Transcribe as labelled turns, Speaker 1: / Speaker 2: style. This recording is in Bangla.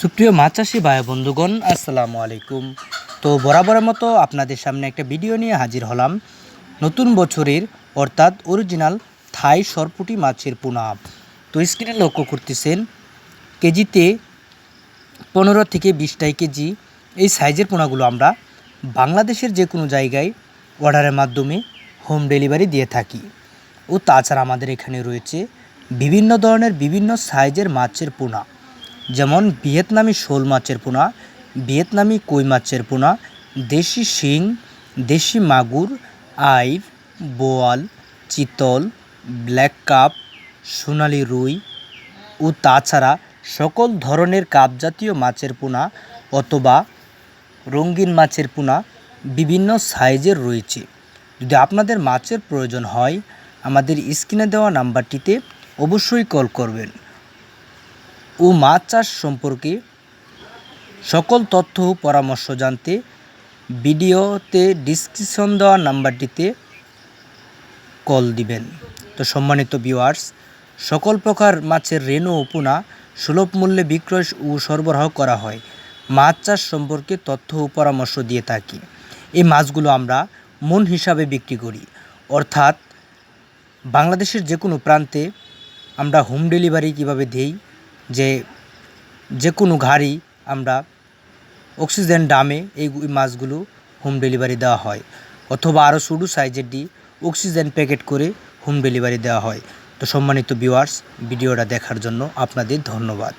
Speaker 1: সুপ্রিয় মাছ চাষি ভাই বন্ধুগণ, আসসালামু আলাইকুম। তো বরাবরের মতো আপনাদের সামনে একটা ভিডিও নিয়ে হাজির হলাম। নতুন বছরের অর্থাৎ অরিজিনাল থাই সরপুটি মাছের পোনা। তো স্ক্রিনে লক্ষ্য করতেছেন, কেজিতে পনেরো থেকে বিশটাই কেজি। এই সাইজের পোনাগুলো আমরা বাংলাদেশের যে কোনো জায়গায় অর্ডারের মাধ্যমে হোম ডেলিভারি দিয়ে থাকি। ও তাছাড়া আমাদের এখানে রয়েছে বিভিন্ন ধরনের বিভিন্ন সাইজের মাছের পোনা। যেমন ভিয়েতনামি শোল মাছের পোনা, ভিয়েতনামি কই মাছের পোনা, দেশি শিং, দেশি মাগুর আইর বোয়াল, চিতল, ব্ল্যাক কাপ, সোনালি রুই ও তাছাড়া সকল ধরনের কাপ জাতীয় মাছের পোনা অথবা রঙিন মাছের পোনা বিভিন্ন সাইজের রয়েছে। যদি আপনাদের মাছের প্রয়োজন হয়, আমাদের স্ক্রিনে দেওয়া নাম্বারটিতে অবশ্যই কল করবেন। ও মাছ চাষ সম্পর্কে সকল তথ্য ও পরামর্শ জানতে ভিডিওতে ডিসক্রিপশন দেওয়া নাম্বারটিতে কল দিবেন। তো সম্মানিত ভিউয়ার্স সকল প্রকার মাছের রেণু ও পোনা সুলভ মূল্যে বিক্রয় ও সরবরাহ করা হয়। মাছ চাষ সম্পর্কে তথ্য ও পরামর্শ দিয়ে থাকি। এই মাছগুলো আমরা মন হিসাবে বিক্রি করি। অর্থাৎ বাংলাদেশের যে কোনো প্রান্তে আমরা হোম ডেলিভারি কীভাবে দেই যে যে কোনো ঘাড়ি আমরা অক্সিজেন ডামে এই মাছগুলো হোম ডেলিভারি দেওয়া হয়। অথবা আরও শুরু সাইজের ডি অক্সিজেন প্যাকেট করে হোম ডেলিভারি দেওয়া হয়। তো সম্মানিত ভিউয়ার্স ভিডিওটা দেখার জন্য আপনাদের ধন্যবাদ।